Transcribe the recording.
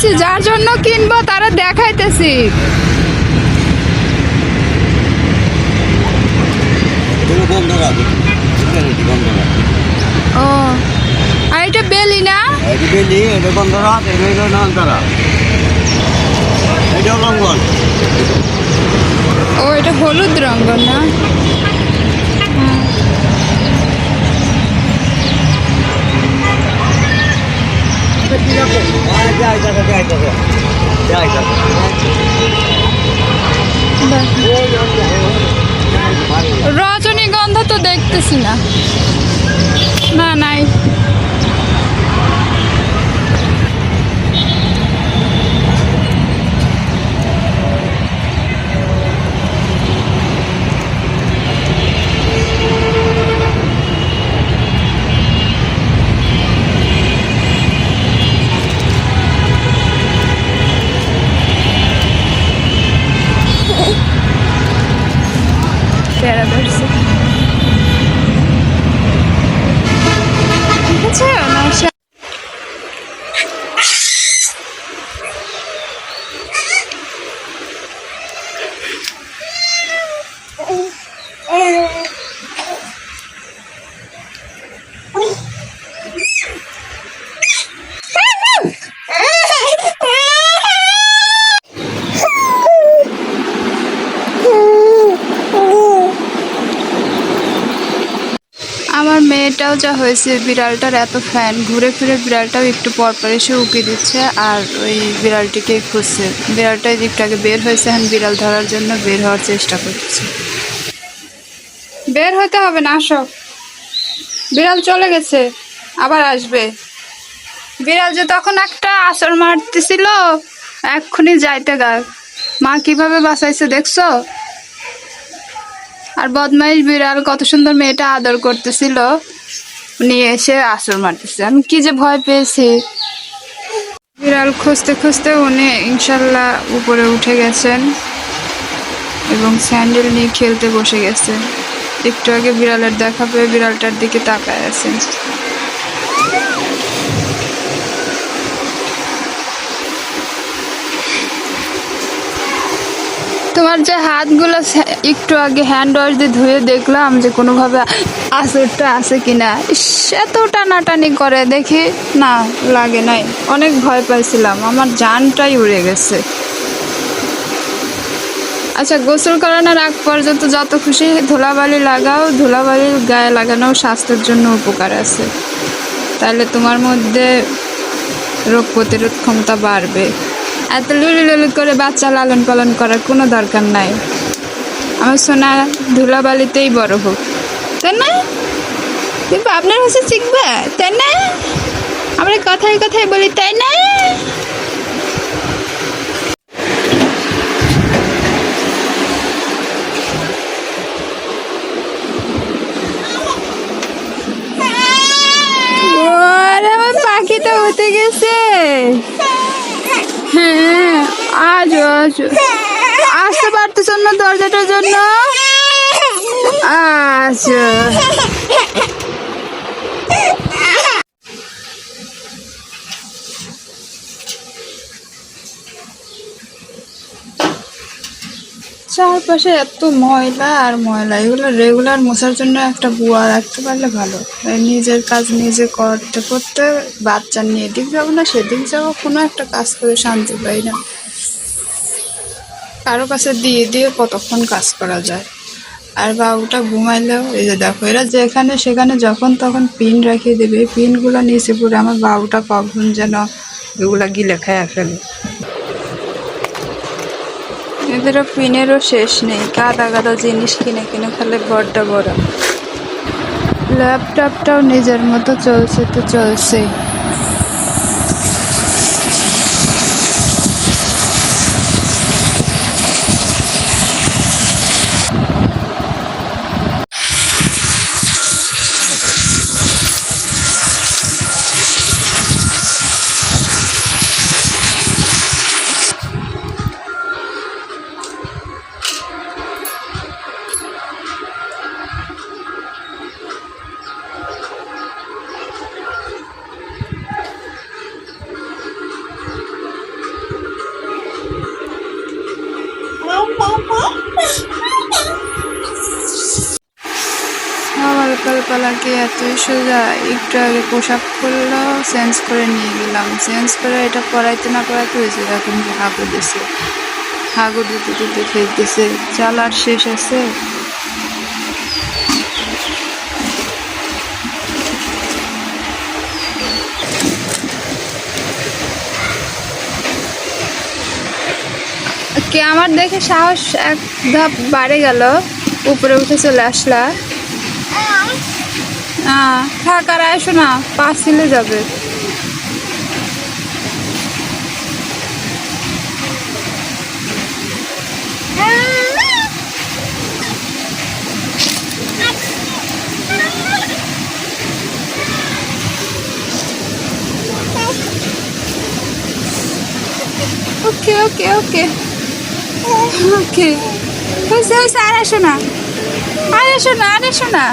দেখাইতেছি যার জন্য কিনবো তারা দেখাইতেছি। ও আর এটা বেলি না? এটি বেলি এটা এটা হলো ও এটা হলুদ রঙ না? রজনীগন্ধা তো দেখতেছি না। না নাই। işe. আমার মেয়েটাও যা হয়েছে, বিড়ালটার এত ফ্যান ঘুরে ফিরে বিড়ালটাও একটু পর পর এসে উকি দিচ্ছে আর ওই বিড়ালটিকে খুঁজছে। বিড়ালটা দিকটাকে বের হয়েছে, এখন বিড়াল ধরার জন্য বের হওয়ার চেষ্টা করছে। বের হতে হবে না, আসো। বিড়াল চলে গেছে, আবার আসবে। বিড়াল যে তখন একটা আসর মারতেছিল, এক্ষুনি যাইতে গা মা কীভাবে বাঁচাইছে, দেখছ? আর বদমাইশ বিড়াল কত সুন্দর মেয়েটা আদর করতেছিল। নিয়ে এসে আসর মারতেছে। আমি কি যে ভয় পেয়েছি। বিড়াল খুঁজতে খুঁজতে উনি ইনশাল্লাহ উপরে উঠে গেছেন এবং স্যান্ডেল নিয়ে খেলতে বসে গেছে। একটু আগে বিড়ালের দেখা পেয়ে বিড়ালটার দিকে তাকায় আছেন। তোমার যে হাতগুলো একটু আগে হ্যান্ড ওয়াশ দিয়ে ধুয়ে দেখলাম যে কোনোভাবে আসরটা আছে কিনা। এত টানাটানি করে, দেখি না, লাগে নাই। অনেক ভয় পাইছিলাম, আমার জানটাই উড়ে গেছে। আচ্ছা গোসল করানোর আগ পর্যন্ত যত খুশি ধুলাবালি লাগাও ধুলাবালির গায়ে লাগানো স্বাস্থ্যের জন্য উপকার আছে। তাহলে তোমার মধ্যে রোগ প্রতিরোধ ক্ষমতা বাড়বে। এত লুলু লুলু করে বাচ্চা লালন পালন করার কোনো দরকার নাই। আমার সোনা ধুলাবালিতেই বড় হোক। তাই না? কিন্তু আপনার কাছে শিখবে, তাই না? আমরা কথায় কথায় বলি, তাই না? পাখিটা উঠে গেছে। আজো আজো আসতে পারতেছ না দরজাটার জন্য? আচ্ছা। চারপাশে এত ময়লা আর ময়লা, এগুলো রেগুলার মোছার জন্য একটা বুয়া রাখতে পারলে ভালো। নিজের কাজ নিজে করতে করতে বাচ্চা নিয়ে এদিক যাব না, সেদিক যাব, কোনো একটা কাজ করে শান্তি পাই না। কারও কাছে দিয়ে দিয়ে কতক্ষণ কাজ করা যায়। আর বাবুটা ঘুমাইলেও এই যে দেখো, এরা যেখানে সেখানে যখন তখন পিন রাখিয়ে দেবে। এই পিনগুলো নিচে পড়ে আমার বাবুটা কখন যেন এগুলো গিলে খায়া ফেলে। এদেরও পিনেরও শেষ নেই। গাদা গাদা জিনিস কিনে কিনে ফেলে বড্ড বড় ল্যাপটপটাও নিজের মতো চলছে তো চলছে গাছপালা কি এতই সোজা একটু আগে পোশাক করল চেঞ্জ করে নিয়ে গেলাম। চেঞ্জ করে এটা পরাইতে না পরাইতে হয়েছে এখন যে হাগু দিছে। হাগু দিতে দিতে খেলতেছে চাল আর শেষ আছে। কে আমার দেখে সাহস এক ধাপ বাড়ে গেল, উপরে উঠে চলে আসলা। হ্যাঁ থাক আর না পাঁচ ছিলে যাবে। ওকে ওকে ওকে ওকে হয়েছে হয়েছে, আর আসো না। আর আসো না, আর আসো না।